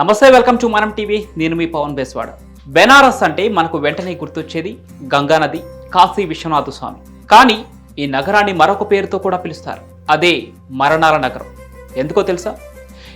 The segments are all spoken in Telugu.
నమస్తే వెల్కమ్ టు మనం టీవీ. నేను మీ పవన్ బేస్వాడ్. బెనారస్ అంటే మనకు వెంటనే గుర్తొచ్చేది గంగానది కాశీ విశ్వనాథ స్వామి. కానీ ఈ నగరాన్ని మరొక పేరుతో కూడా పిలుస్తారు. అదే మరణాల నగరం. ఎందుకో తెలుసా?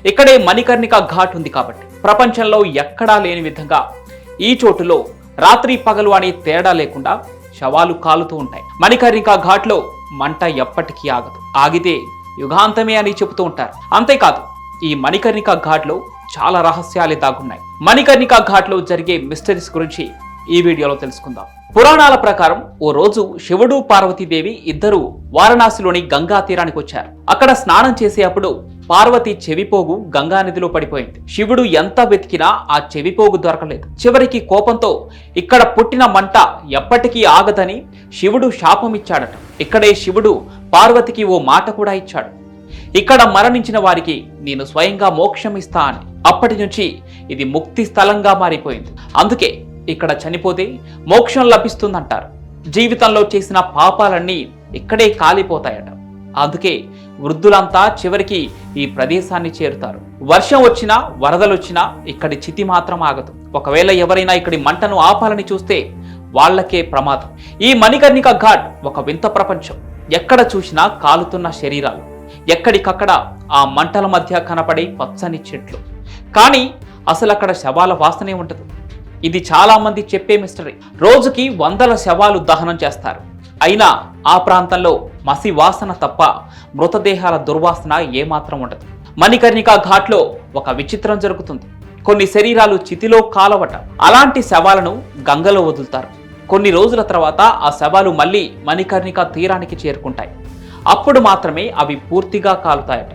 ఇక్కడే మణికర్ణిక ఘాట్ ఉంది కాబట్టి. ప్రపంచంలో ఎక్కడా లేని విధంగా ఈ చోటులో రాత్రి పగలు అనే తేడా లేకుండా శవాలు కాలుతూ ఉంటాయి. మణికర్ణిక ఘాట్లో మంట ఎప్పటికీ ఆగదు. ఆగితే యుగాంతమే అని చెబుతూ ఉంటారు. అంతేకాదు ఈ మణికర్ణిక ఘాట్లో చాలా రహస్యాలే దాగున్నాయి. మణికర్ణిక ఘాట్లో జరిగే మిస్టరీస్ గురించి ఈ వీడియోలో తెలుసుకుందాం. పురాణాల ప్రకారం ఓ రోజు శివుడు పార్వతీదేవి ఇద్దరు వారణాసిలోని గంగా తీరానికి వచ్చారు. అక్కడ స్నానం చేసేటప్పుడు పార్వతి చెవిపోగు గంగా నదిలో పడిపోయింది. శివుడు ఎంత వెతికినా ఆ చెవిపోగు దొరకలేదు. చివరికి కోపంతో ఇక్కడ పుట్టిన మంట ఎప్పటికీ ఆగదని శివుడు శాపం ఇచ్చాడట ఇక్కడే శివుడు పార్వతికి ఓ మాట కూడా ఇచ్చాడు. ఇక్కడ మరణించిన వారికి నేను స్వయంగా మోక్షం ఇస్తా అని. అప్పటి నుంచి ఇది ముక్తి స్థలంగా మారిపోయింది. అందుకే ఇక్కడ చనిపోతే మోక్షం లభిస్తుందంటారు. జీవితంలో చేసిన పాపాలన్నీ ఇక్కడే కాలిపోతాయట. అందుకే వృద్ధులంతా చివరికి ఈ ప్రదేశాన్ని చేరుతారు. వర్షం వచ్చినా వరదలొచ్చినా ఇక్కడి చితి మాత్రం ఆగదు. ఒకవేళ ఎవరైనా ఇక్కడి మంటను ఆపాలని చూస్తే వాళ్ళకే ప్రమాదం. ఈ మణికర్ణిక ఘాట్ ఒక వింత ప్రపంచం. ఎక్కడ చూసినా కాలుతున్న శరీరాలు. ఎక్కడికక్కడ ఆ మంటల మధ్య కనపడే పచ్చని చెట్లు. కానీ అసలు అక్కడ శవాల వాసనే ఉండదు. ఇది చాలామంది చెప్పే మిస్టరీ. రోజుకి వందల శవాలు దహనం చేస్తారు. అయినా ఆ ప్రాంతంలో మసి వాసన తప్ప మృతదేహాల దుర్వాసన ఏమాత్రం ఉండదు. మణికర్ణిక ఘాట్లో ఒక విచిత్రం జరుగుతుంది. కొన్ని శరీరాలు చితిలో కాలవట. అలాంటి శవాలను గంగలో వదులుతారు. కొన్ని రోజుల తర్వాత ఆ శవాలు మళ్ళీ మణికర్ణిక తీరానికి చేరుకుంటాయి. అప్పుడు మాత్రమే అవి పూర్తిగా కాలుతాయట.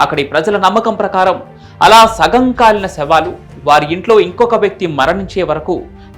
అక్కడి ప్రజల నమ్మకం ప్రకారం అలా సగం కాలిన శవాలు వారి ఇంట్లో ఇంకొక వ్యక్తి మరణించే వరకు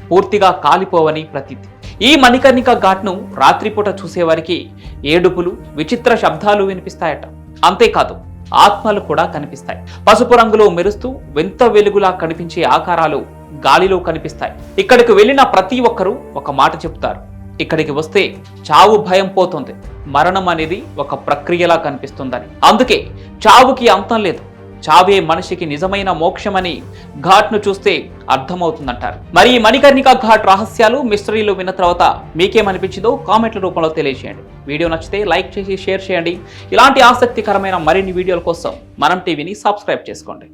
పూర్తిగా కాలిపోవని ప్రతీతి. ఈ మణికర్ణిక ఘాట్ను రాత్రిపూట చూసేవారికి ఏడుపులు విచిత్ర శబ్దాలు వినిపిస్తాయట. అంతేకాదు ఆత్మలు కూడా కనిపిస్తాయి. పసుపు రంగులో మెరుస్తూ వింత వెలుగులా కనిపించే ఆకారాలు గాలిలో కనిపిస్తాయి. ఇక్కడికి వెళ్ళిన ప్రతి ఒక్కరూ ఒక మాట చెప్తారు. ఇక్కడికి వస్తే చావు భయం పోతుంది. మరణం అనేది ఒక ప్రక్రియలా కనిపిస్తుందని. అందుకే చావుకి అంతం లేదు. చావే మనిషికి నిజమైన మోక్షమని ఘాట్ను చూస్తే అర్థమవుతుందంటారు. మరి ఈ మణికర్ణిక ఘాట్ రహస్యాలు మిస్టరీలు విన్న తర్వాత మీకేమనిపించిందో కామెంట్ల రూపంలో తెలియజేయండి. వీడియో నచ్చితే లైక్ చేసి షేర్ చేయండి. ఇలాంటి ఆసక్తికరమైన మరిన్ని వీడియోల కోసం మనం టీవీని సబ్స్క్రైబ్ చేసుకోండి.